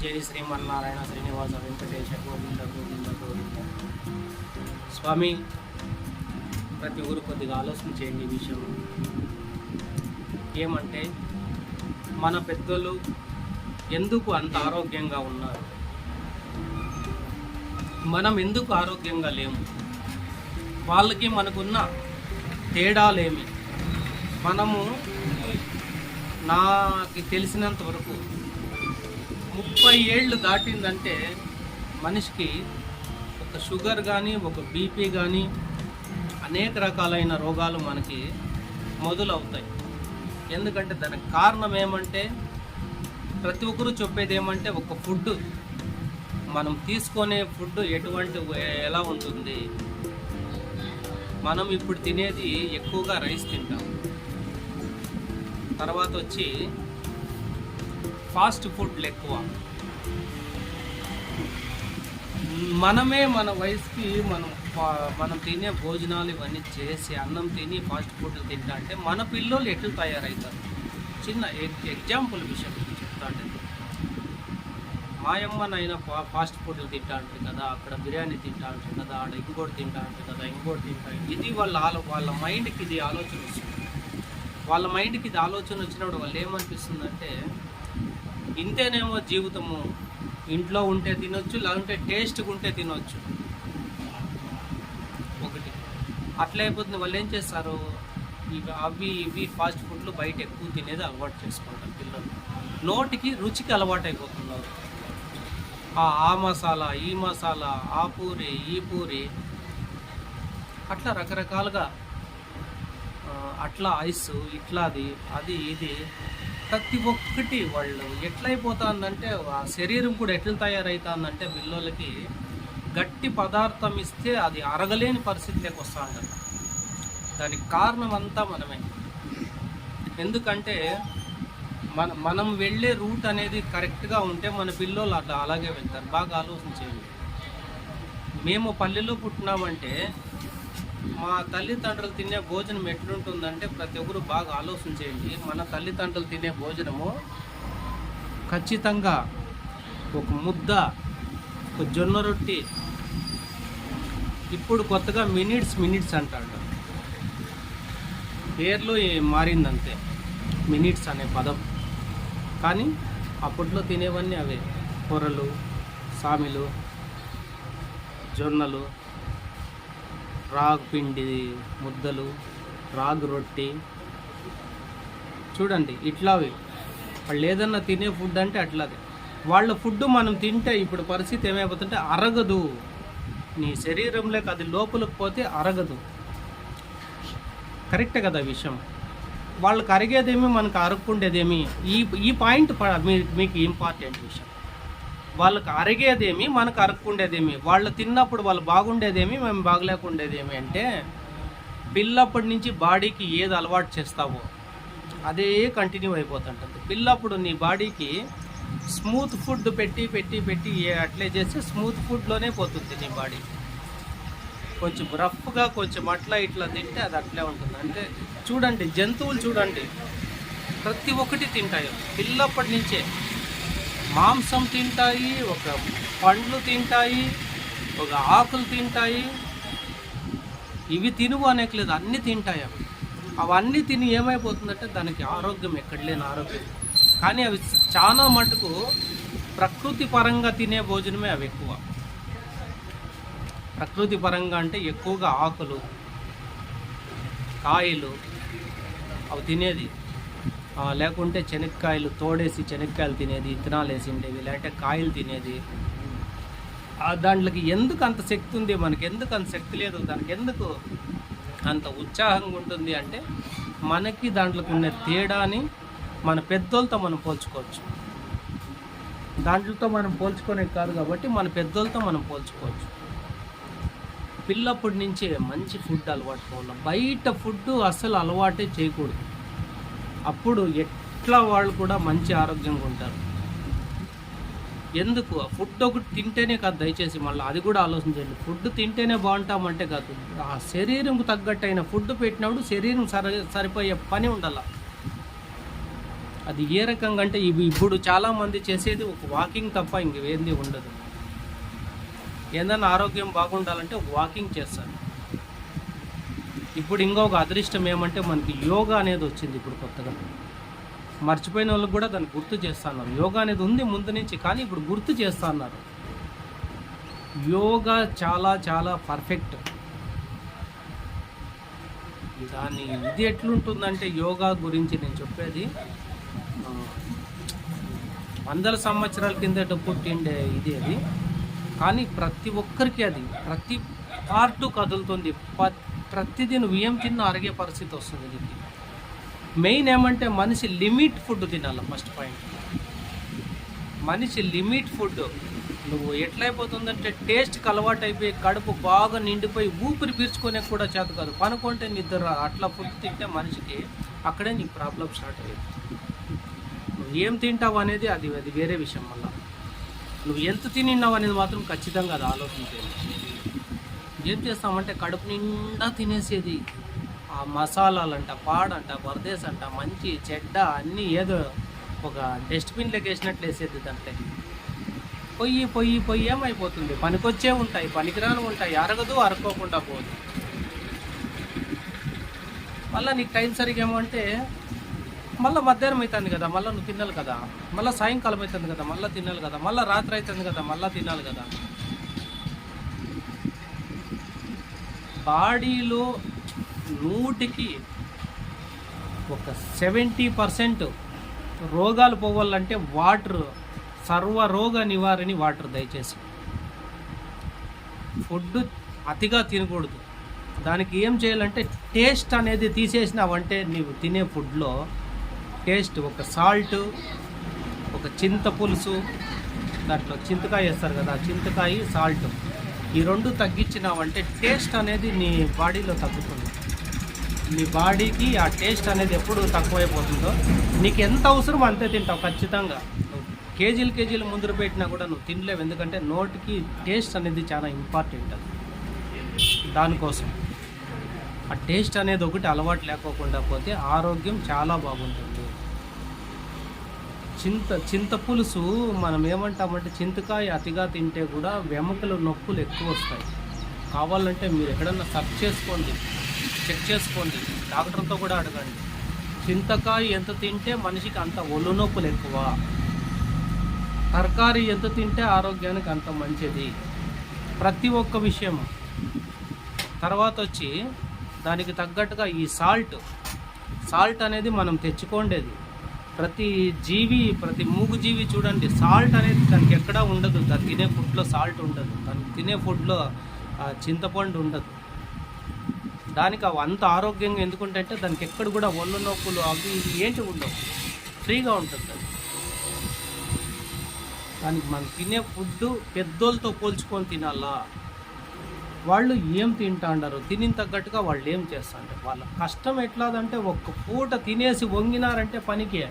జయ శ్రీమన్నారాయణ శ్రీనివాస వెంకటేశ గోవింద గోవింద గోవింద. స్వామి ప్రతి ఊరు కొద్దిగా ఆలోచన చేయండి ఈ విషయం. ఏమంటే మన పెద్దలు ఎందుకు అంత ఆరోగ్యంగా ఉన్నారు? మనం ఎందుకు ఆరోగ్యంగా లేము? వాళ్ళకి మనకున్న తేడాలేమి? మనము నాకు తెలిసినంత వరకు ముప్పై ఏళ్ళు దాటిందంటే మనిషికి ఒక షుగర్ కానీ ఒక బీపీ కానీ అనేక రకాలైన రోగాలు మనకి మొదలవుతాయి. ఎందుకంటే దానికి కారణం ఏమంటే ప్రతి ఒక్కరూ చెప్పేది ఏమంటే ఒక ఫుడ్. మనం తీసుకునే ఫుడ్ ఎటువంటి ఎలా ఉంటుంది? మనం ఇప్పుడు తినేది ఎక్కువగా రైస్ తింటాం. తర్వాత వచ్చి ఫాస్ట్ ఫుడ్లు ఎక్కువ. మనమే మన వయసుకి మనం మనం తినే భోజనాలు ఇవన్నీ చేసి అన్నం తిని ఫాస్ట్ ఫుడ్లు తింటా అంటే మన పిల్లలు ఎట్లు తయారవుతారు చిన్న ఎగ్- ఎగ్జాంపుల్ విషయం చెప్తా అంటే మాయమ్మనైనా ఫా ఫాస్ట్ ఫుడ్లు తింటా ఉంటుంది కదా అక్కడ బిర్యానీ తింటా ఉంటుంది కదా ఆడ ఇంకోటి తింటా ఉంటుంది కదా ఇంకోటి తింటా ఇది వాళ్ళ ఆలో వాళ్ళ మైండ్కి ఇది ఆలోచన వస్తుంది. వాళ్ళ మైండ్కి ఇది ఆలోచన వచ్చినప్పుడు వాళ్ళు ఏమనిపిస్తుందంటే ఇంతేనేమో జీవితము. ఇంట్లో ఉంటే తినొచ్చు లేకుంటే టేస్ట్గా ఉంటే తినొచ్చు. ఒకటి. అట్లా అయిపోతుంది. వాళ్ళు ఏం చేస్తారు? ఇవి అవి ఇవి ఫాస్ట్ ఫుడ్లు బయట ఎక్కువ తినేది అలవాటు చేసుకుంటారు పిల్లలు. నోటికి రుచికి అలవాటు అయిపోతున్నారు. ఆ ఆ మసాలా ఈ మసాలా ఆ పూరి ఈ పూరి. అట్లా రకరకాలుగా అట్లా ఐస్ ఇట్లా అది అది ఇది. ప్రతి ఒక్కటి వాళ్ళు ఎట్లయిపోతుందంటే ఆ శరీరం కూడా ఎట్లా తయారవుతుందంటే పిల్లలకి గట్టి పదార్థం ఇస్తే అది అరగలేని పరిస్థితిలోకి వస్తూ దానికి కారణం అంతా మనమే. ఎందుకంటే మన మనం వెళ్ళే రూట్ అనేది కరెక్ట్గా ఉంటే మన పిల్లలు అట్లా అలాగే వెళ్తారు. బాగా ఆలోచించేయండి మేము పల్లెలో పుట్టినామంటే మా తల్లిదండ్రులు తినే భోజనం ఎట్లుంటుందంటే ప్రతి ఒక్కరు బాగా ఆలోచన చేయండి. మన తల్లిదండ్రులు తినే భోజనము ఖచ్చితంగా ఒక ముద్ద ఒక జొన్న రొట్టి ఇప్పుడు కొత్తగా మినిట్స్ మినిట్స్ అంటాడు. పేర్లు మారిందంతే మినిట్స్ అనే పదం. కానీ అప్పట్లో తినేవన్నీ అవే. కూరలు సామిలు జొన్నలు రాగ్ పిండి ముద్దలు రాగ్ రొట్టి. చూడండి ఇట్లావి. వాళ్ళు ఏదన్నా తినే ఫుడ్ అంటే అట్లాది వాళ్ళ ఫుడ్ మనం తింటే ఇప్పుడు పరిస్థితి ఏమైపోతుంటే అరగదు. నీ శరీరంలోకి అది లోపలికి పోతే అరగదు. కరెక్టే కదా విషయం. వాళ్ళకి అరిగేదేమి మనకు అరక్కుండేదేమి? ఈ ఈ పాయింట్ ప- మీ- మీకు ఇంపార్టెంట్ విషయం. వాళ్ళకి అరిగేదేమి మనకు అరక్కుండేదేమి వాళ్ళు తిన్నప్పుడు వాళ్ళు బాగుండేదేమి మేము బాగలేకుండేదేమి అంటే పిల్లప్పటి నుంచి బాడీకి ఏది అలవాటు చేస్తావో అదే కంటిన్యూ అయిపోతుంటుంది. పిల్లప్పుడు నీ బాడీకి స్మూత్ ఫుడ్ పెట్టి పెట్టి పెట్టి అట్లే చేస్తే స్మూత్ ఫుడ్లోనే పోతుంది నీ బాడీ. కొంచెం రఫ్గా కొంచెం అట్లా ఇట్లా తింటే అది అట్లే ఉంటుంది. అంటే చూడండి జంతువులు చూడండి ప్రతి ఒక్కటి తింటాయి. పిల్లప్పటి నుంచే మాంసం తింటాయి ఒక పండ్లు తింటాయి ఒక ఆకులు తింటాయి. ఇవి తినువు అనేకలేదు అన్నీ తింటాయి అవి. అవన్నీ తిని ఏమైపోతుందంటే దానికి ఆరోగ్యం ఎక్కడ లేని ఆరోగ్యం. కానీ అవి చాలా మటుకు ప్రకృతి పరంగా తినే భోజనమే అవి ఎక్కువ. ప్రకృతి పరంగా అంటే ఎక్కువగా ఆకులు కాయలు అవి తినేది. లేకుంటే శనక్కాయలు తోడేసి శనక్కాయలు తినేది ఇత్తనాలు వేసి ఉండేవి లేదంటే కాయలు తినేది. దాంట్లోకి ఎందుకు అంత శక్తి ఉంది? మనకి ఎందుకు అంత శక్తి లేదు? దానికి ఎందుకు అంత ఉత్సాహంగా ఉంటుంది అంటే మనకి దాంట్లోకి ఉన్న తేడాని మన పెద్దోళ్ళతో మనం పోల్చుకోవచ్చు. దాంట్లతో మనం పోల్చుకునే కాదు కాబట్టి మన పెద్దోళ్ళతో మనం పోల్చుకోవచ్చు. పిల్లప్పటి నుంచే మంచి ఫుడ్ అలవాటు పోవాలి. బయట ఫుడ్ అస్సలు అలవాటే చేయకూడదు. అప్పుడు ఎట్లా వాళ్ళు కూడా మంచి ఆరోగ్యంగా ఉంటారు. ఎందుకు? ఫుడ్ ఒకటి తింటేనే కాదు దయచేసి మళ్ళీ అది కూడా ఆలోచించండి ఫుడ్ తింటేనే బాగుంటామంటే కాదు. ఆ శరీరంకు తగ్గట్టయిన ఫుడ్ పెట్టినప్పుడు శరీరం సరి సరిపోయే పని ఉండాల. అది ఏ రకంగా అంటే ఇవి ఇప్పుడు చాలామంది చేసేది ఒక వాకింగ్ తప్ప ఇంకేంది ఉండదు. ఏందన్నా ఆరోగ్యం బాగుండాలంటే ఒక వాకింగ్ చేస్తారు. ఇప్పుడు ఇంకొక అదృష్టం ఏమంటే మనకి యోగా అనేది వచ్చింది ఇప్పుడు కొత్తగా. మర్చిపోయిన వాళ్ళకి కూడా దాన్ని గుర్తు చేస్తున్నారు యోగా అనేది ఉంది ముందు నుంచి కానీ ఇప్పుడు గుర్తు చేస్తున్నారు యోగా చాలా చాలా పర్ఫెక్ట్ దాని ఇది ఎట్లుంటుందంటే యోగా గురించి నేను చెప్పేది వందల సంవత్సరాల కిందట పుట్టిండే ఇది అది. కానీ ప్రతి ఒక్కరికి అది ప్రతి పార్టు కదులుతుంది. ప్రతిదీ నువ్వు ఏం తిన్నా అరిగే పరిస్థితి వస్తుంది దీనికి మెయిన్ ఏమంటే మనిషి లిమిట్ ఫుడ్ తినాలి ఫస్ట్ పాయింట్. మనిషి లిమిట్ ఫుడ్ నువ్వు ఎట్లయిపోతుందంటే టేస్ట్కి అలవాటు అయిపోయి కడుపు బాగా నిండిపోయి ఊపిరి పీల్చుకునే కూడా చేత కాదు. పనుకుంటే నిద్ర అట్లా ఫుడ్ తింటే మనిషికి అక్కడే నీకు ప్రాబ్లం స్టార్ట్ అయ్యింది. నువ్వు ఏం తింటావు అనేది అది అది వేరే విషయం మళ్ళీ. నువ్వు ఎంత తినిన్నావు అనేది మాత్రం ఖచ్చితంగా అది ఆలోచించేది ఏం చేస్తామంటే కడుపు నిండా తినేసేది. ఆ మసాలాలంట పాడంట బర్దేస్ అంట మంచి చెడ్డ అన్నీ ఏదో ఒక డస్ట్బిన్లోకి వేసినట్లు వేసేది దాంట్లో. పొయ్యి పొయ్యి పొయ్యి ఏమైపోతుంది? పనికొచ్చే ఉంటాయి పనికిరాలు ఉంటాయి అరగదు అరక్కోకుండా పోదు. మళ్ళీ నీకు టైం సరిగ్గా ఏమంటే మళ్ళీ మధ్యాహ్నం అవుతుంది కదా మళ్ళీ నువ్వు తినాలి కదా. మళ్ళీ సాయంకాలం అవుతుంది కదా మళ్ళీ తినాలి కదా మళ్ళీ రాత్రి అవుతుంది కదా మళ్ళీ తినాలి కదా. బాడీలో నూటికి ఒక సెవెంటీ పర్సెంట్ రోగాలు పోవాలంటే వాటర్ సర్వ రోగ నివారణి వాటర్ దయచేసి. ఫుడ్ అతిగా తినకూడదు. దానికి ఏం చేయాలంటే టేస్ట్ అనేది తీసేసినావంటే నీవు తినే ఫుడ్లో టేస్ట్ ఒక సాల్ట్ ఒక చింత పులుసు దాంట్లో చింతకాయ వేస్తారు కదా ఆ చింతకాయ సాల్ట్. ఈ రెండు తగ్గించినావంటే టేస్ట్ అనేది నీ బాడీలో తగ్గుతుంది. నీ బాడీకి ఆ టేస్ట్ అనేది ఎప్పుడు తక్కువైపోతుందో. నీకు ఎంత అవసరం అంతే తింటావు ఖచ్చితంగా. కేజీలు కేజీలు ముందర పెట్టినా కూడా నువ్వు తినలేవు. ఎందుకంటే నోటికి టేస్ట్ అనేది చాలా ఇంపార్టెంట్ అది. దానికోసం. ఆ టేస్ట్ అనేది ఒకటి అలవాటు లేకోకుండా పోతే ఆరోగ్యం చాలా బాగుంటుంది. చింత చింత పులుసు మనం ఏమంటామంటే చింతకాయ అతిగా తింటే కూడా వెముకలు నొప్పులు ఎక్కువ వస్తాయి. కావాలంటే మీరు ఎక్కడన్నా సర్చ్ చేసుకోండి. చెక్ చేసుకోండి. డాక్టర్తో కూడా అడగండి. చింతకాయ ఎంత తింటే మనిషికి అంత ఒళ్ళు నొప్పులు ఎక్కువ. తరకారీ ఎంత తింటే ఆరోగ్యానికి అంత మంచిది. ప్రతి ఒక్క విషయం. తర్వాత వచ్చి దానికి తగ్గట్టుగా ఈ సాల్ట్. సాల్ట్ అనేది మనం తెచ్చుకోండేది. ప్రతి జీవి ప్రతి మూగు జీవి చూడండి సాల్ట్ అనేది దానికి ఎక్కడా ఉండదు. దాని తినే ఫుడ్లో సాల్ట్ ఉండదు. దానికి తినే ఫుడ్లో చింతపండు ఉండదు. దానికి అవి అంత ఆరోగ్యంగా ఎందుకుంటే దానికి ఎక్కడ కూడా ఒళ్ళు నొప్పులు అవి ఏంటి ఉండవు. ఫ్రీగా ఉంటుంది అది. దానికి మనం తినే ఫుడ్ పెద్దోళ్ళతో పోల్చుకొని తినాలా? వాళ్ళు ఏం తింటాండారు తినిన తగ్గట్టుగా వాళ్ళు ఏం చేస్తాంటారు వాళ్ళ కష్టం ఎట్లాదంటే ఒక్క పూట తినేసి వంగినారంటే పనికి.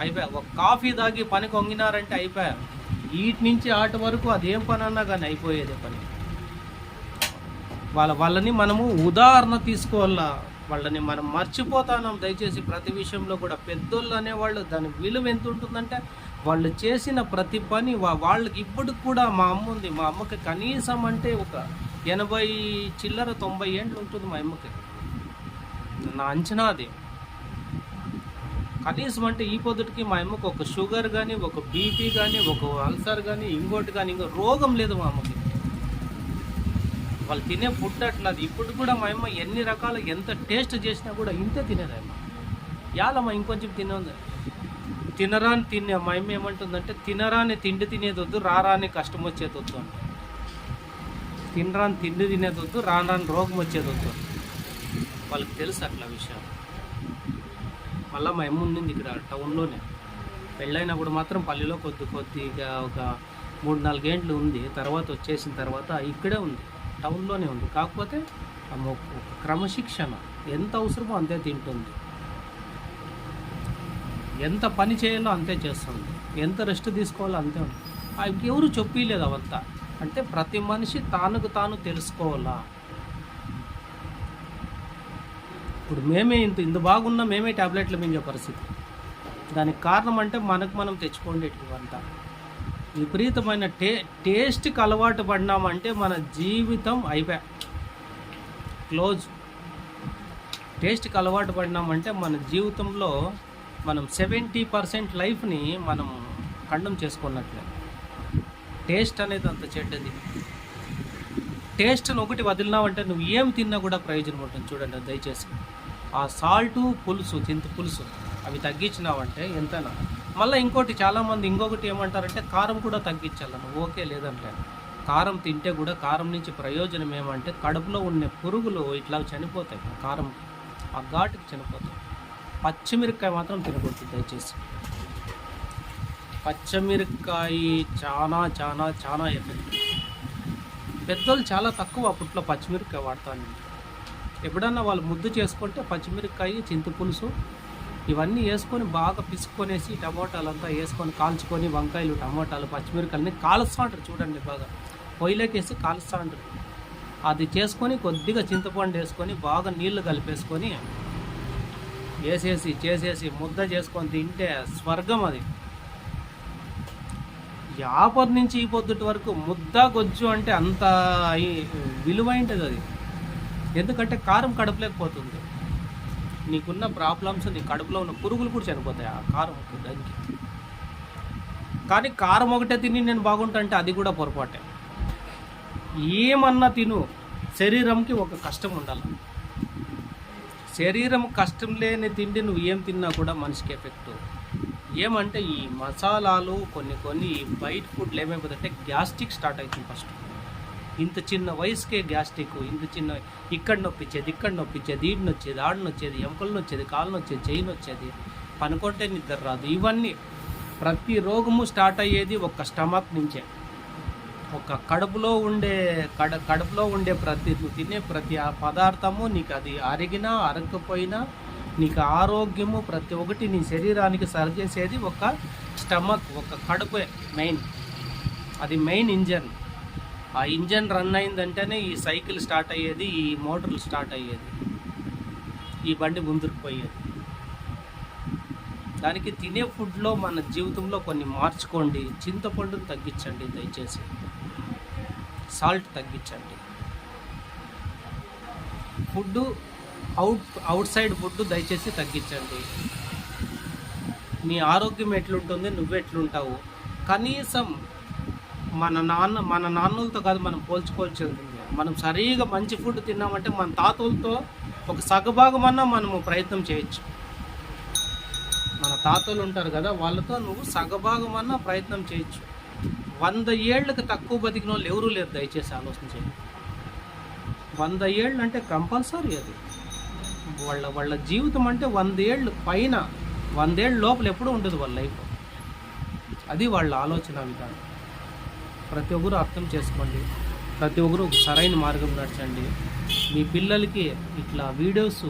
అయిపోయా. ఒక కాఫీ తాగి పనికి వంగినారంటే అయిపోయా. వీటి నుంచి ఆట వరకు అదేం పని అన్నా కానీ అయిపోయేది పని. వాళ్ళ వాళ్ళని మనము ఉదాహరణ తీసుకోవాలా? వాళ్ళని మనం మర్చిపోతాం దయచేసి ప్రతి విషయంలో కూడా పెద్దోళ్ళు అనేవాళ్ళు దాని విలువ ఎంత ఉంటుందంటే వాళ్ళు చేసిన ప్రతి పని వాళ్ళకి ఇప్పటికి కూడా మా అమ్మ ఉంది. మా అమ్మకి కనీసం అంటే ఒక ఎనభై చిల్లర తొంభై ఏండ్లు ఉంటుంది మా అమ్మకి. నా అంచనా అది కనీసం అంటే ఈ పొద్దుటికి మా అమ్మకి ఒక షుగర్ కానీ ఒక బీపీ కానీ ఒక అల్సర్ కానీ ఇంకోటి కానీ ఇంకో రోగం లేదు మా అమ్మకి. వాళ్ళు తినే ఫుడ్ అట్లా అది ఇప్పుడు కూడా మా అమ్మ ఎన్ని రకాల ఎంత టేస్ట్ చేసినా కూడా ఇంతే తినేది అమ్మ యాలమ్మ ఇంకొంచెం తినేది తినరాని తినే మహిమ ఏమంటుందంటే తినరాని తిండి తినేది వద్దు రారాని కష్టం వచ్చేది వద్దు అంట. తినరాని తిండి తినేది వద్దు రానరాని రోగం వచ్చేది వద్దు వాళ్ళకి తెలుసు అట్లా విషయం. మళ్ళీ మా అమ్మ ఉండింది ఇక్కడ టౌన్లోనే. పెళ్ళైనప్పుడు మాత్రం పల్లెలో కొద్ది కొద్దిగా ఒక మూడు నాలుగేండ్లు ఉంది. తర్వాత వచ్చేసిన తర్వాత ఇక్కడే ఉంది. టౌన్లోనే ఉంది. కాకపోతే ఒక క్రమశిక్షణ. ఎంత అవసరమో అంతే తింటుంది. ఎంత పని చేయాలో అంతే చేస్తుంది ఎంత రెస్ట్ తీసుకోవాలో అంతే ఉంది ఎవరు చెప్పలేదు అవంతా. అంటే ప్రతి మనిషి తానుకు తాను తెలుసుకోవాలా? ఇప్పుడు మేమే ఇంత ఇంత బాగున్నా మేమే ట్యాబ్లెట్లు మింగే పరిస్థితి. దానికి కారణం అంటే మనకు మనం తెచ్చుకోండేటివంతా విపరీతమైన టే టేస్ట్కి అలవాటు పడినామంటే మన జీవితం అయిపోయా క్లోజ్. టేస్ట్కి అలవాటు పడినామంటే మన జీవితంలో మనం సెవెంటీ పర్సెంట్ లైఫ్ని మనం ఖండం చేసుకున్నట్లే. టేస్ట్ అనేది అంత చెడ్డది. టేస్ట్ని ఒకటి వదిలినావంటే నువ్వు ఏం తిన్నా కూడా ప్రయోజనం ఉంటుంది. చూడండి దయచేసి. ఆ సాల్టు పులుసు చింత పులుసు అవి తగ్గించినావంటే ఎంతైనా. మళ్ళీ ఇంకోటి చాలామంది ఇంకొకటి ఏమంటారంటే కారం కూడా తగ్గించాలను ఓకే లేదంటే. కారం తింటే కూడా కారం నుంచి ప్రయోజనం ఏమంటే కడుపులో ఉండే పురుగులు ఇట్లా చనిపోతాయి. కారం ఆ ఘాటుకి చనిపోతాయి. పచ్చిమిరపకాయ మాత్రం తినకూడదు దయచేసి. పచ్చిమిరపకాయ చాలా చాలా చాలా ఎఫెక్ట్ పెద్దోళ్ళు చాలా తక్కువ అప్పట్లో పచ్చిమిరపకాయ వాడతాను ఎప్పుడన్నా వాళ్ళు ముద్దు చేసుకుంటే పచ్చిమిరపకాయ చింతపులుసు ఇవన్నీ వేసుకొని బాగా పిసుకొనేసి టమోటాలంతా వేసుకొని కాల్చుకొని వంకాయలు టమోటాలు పచ్చిమిరపకాయలని కాలుస్తూ ఉంటారు చూడండి బాగా. పొయ్యిలోకి వేసి కాలుస్తూ ఉంటారు. అది చేసుకొని కొద్దిగా చింతపండు వేసుకొని బాగా నీళ్ళు కలిపేసుకొని వేసేసి చేసేసి ముద్ద చేసుకొని తింటే స్వర్గం అది. యాపర్ నుంచి ఈ పొద్దుటి వరకు ముద్ద గొజ్జు అంటే అంత విలువైంటది అది. ఎందుకంటే కారం కడపలేకపోతుంది. నీకున్న ప్రాబ్లమ్స్ నీ కడుపులో ఉన్న పురుగులు కూడా చనిపోతాయి ఆ కారం దానికి. కానీ కారం ఒకటే తిని నేను బాగుంటా అంటే అది కూడా పొరపాటే. ఏమన్నా తిను శరీరంకి ఒక కష్టం ఉండాలి. శరీరం కష్టం లేని తిండి నువ్వు ఏం తిన్నా కూడా మనిషికి ఎఫెక్ట్ ఏమంటే ఈ మసాలాలు కొన్ని కొన్ని బయట ఫుడ్లు ఏమైపోతుందంటే గ్యాస్ట్రిక్ స్టార్ట్ అవుతుంది ఫస్ట్. ఇంత చిన్న వయసుకే గ్యాస్ట్రిక్ ఇంత చిన్న ఇక్కడ నొప్పించేది ఇక్కడ నొప్పించేది ఈడిని వచ్చేది ఆడిని వచ్చేది ఎముకలను వచ్చేది కాళ్ళను వచ్చేది చెయ్యిని వచ్చేది పనుకుంటే నిద్ర రాదు. ఇవన్నీ ప్రతి రోగము స్టార్ట్ అయ్యేది ఒక స్టమక్ నుంచే. ఒక కడుపులో ఉండే కడ కడుపులో ఉండే ప్రతి నువ్వు తినే ప్రతి ఆ పదార్థము నీకు అది అరిగినా అరగకపోయినా నీకు ఆరోగ్యము ప్రతి ఒక్కటి నీ శరీరానికి సరిచేసేది ఒక స్టమక్ ఒక కడుపే మెయిన్. అది మెయిన్ ఇంజన్. ఆ ఇంజన్ రన్ అయిందంటేనే ఈ సైకిల్ స్టార్ట్ అయ్యేది ఈ మోటార్లు స్టార్ట్ అయ్యేది. ఈ బండి ముందుకు పోయేది. దానికి తినే ఫుడ్లో మన జీవితంలో కొన్ని మార్చుకోండి. చింతపండును తగ్గించండి దయచేసి. సాల్ట్ తగ్గించండి. Food out outside food దయచేసి తగ్గించండి. నీ ఆరోగ్యం ఎట్లుంటుంది నువ్వు ఎట్లుంటావు? కనీసం మన నాన్న మన నాన్నలతో కాదు మనం పోల్చుకోవాల్సి ఉంటుంది. మనం సరిగా మంచి ఫుడ్ తిన్నామంటే మన తాతలతో ఒక సగభాగం అన్నా మనము ప్రయత్నం చేయొచ్చు. మన తాతలు ఉంటారు కదా వాళ్ళతో నువ్వు సగభాగం అన్నా ప్రయత్నం చేయొచ్చు. వంద ఏళ్ళకి తక్కువ బతికిన వాళ్ళు ఎవరూ లేరు దయచేసి ఆలోచించండి వంద ఏళ్ళు అంటే కంపల్సరీ అది. వాళ్ళ వాళ్ళ జీవితం అంటే వంద ఏళ్ళు పైన వందేళ్ళ లోపల ఎప్పుడూ ఉండదు వాళ్ళ లైఫ్ అది వాళ్ళ ఆలోచన విధానం. ప్రతి ఒక్కరు అర్థం చేసుకోండి. ప్రతి ఒక్కరు సరైన మార్గం నడచండి. మీ పిల్లలకి ఇట్లా వీడియోస్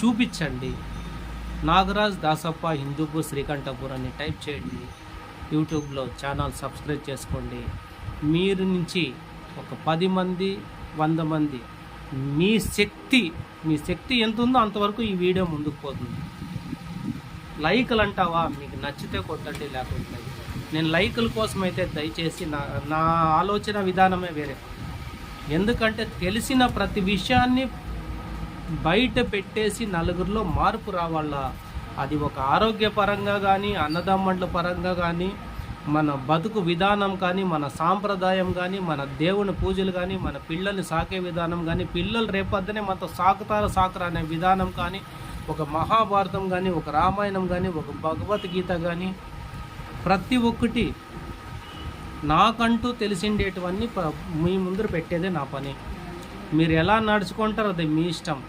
చూపించండి. నాగరాజ్ దాసప్ప హిందూపూర్ శ్రీకంఠపూర్ అని టైప్ చేయండి. యూట్యూబ్లో ఛానల్ సబ్స్క్రైబ్ చేసుకోండి. మీరు నుంచి ఒక పది మంది వంద మంది మీ శక్తి మీ శక్తి ఎంత ఉందో అంతవరకు ఈ వీడియో ముందుకు పోతుంది. లైకులు అంటావా? మీకు నచ్చితే కొట్టండి లేకుంటే నేను లైకుల కోసం అయితే దయచేసి నా నా ఆలోచన విధానమే వేరే. ఎందుకంటే తెలిసిన ప్రతి విషయాన్ని బయట పెట్టేసి నలుగురిలో మార్పు రావాలా? అది ఒక ఆరోగ్యపరంగా కానీ అన్నదమ్మండ్ల పరంగా కానీ మన బతుకు విధానం కానీ మన సాంప్రదాయం కానీ మన దేవుని పూజలు కానీ మన పిల్లల్ని సాకే విధానం కానీ పిల్లలు రేపొద్దునే మనతో సాకుతారు సాకురా అనే విధానం కానీ ఒక మహాభారతం కానీ ఒక రామాయణం కానీ ఒక భగవద్గీత కానీ ప్రతి ఒక్కటి నాకంటూ తెలిసిండేటివన్నీ ప- మీ ముందర పెట్టేదే నా పని. మీరు ఎలా నడుచుకుంటారో అది మీ ఇష్టం.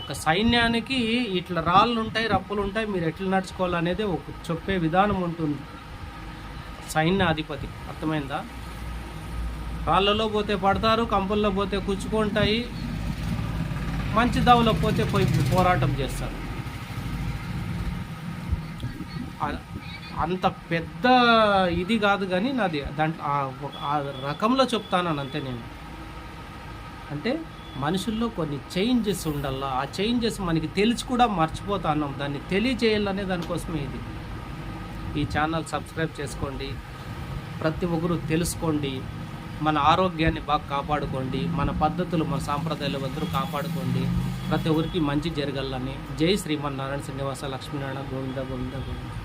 ఒక సైన్యానికి ఇట్లా రాళ్ళు ఉంటాయి రప్పులు ఉంటాయి మీరు ఎట్లా నడుచుకోవాలనేది ఒక చెప్పే విధానం ఉంటుంది. సైన్యాధిపతి అర్థమైందా? రాళ్ళలో పోతే పడతారు కంపల్లో పోతే కూర్చుకుంటాయి మంచి దావులో పోతే పోయి పోరాటం చేస్తారు. అంత పెద్ద ఇది కాదు కానీ నాది దాంట్లో ఆ రకంలో చెప్తాను అంతే నేను. అంటే మనుషుల్లో కొన్ని చేంజెస్ ఉండాలా ఆ చేంజెస్ మనకి తెలిసి కూడా మర్చిపోతున్నాం దాన్ని తెలియజేయాలనే దానికోసమే ఇది. ఈ ఛానల్ సబ్స్క్రైబ్ చేసుకోండి. ప్రతి ఒక్కరు తెలుసుకోండి. మన ఆరోగ్యాన్ని బాగా కాపాడుకోండి. మన పద్ధతులు మన సాంప్రదాయాలు అందరూ కాపాడుకోండి. ప్రతి ఒక్కరికి మంచి జరగాలని. జై శ్రీమన్నారాయణ శ్రీనివాస లక్ష్మీనారాయణ గోవింద గోవింద గోవింద.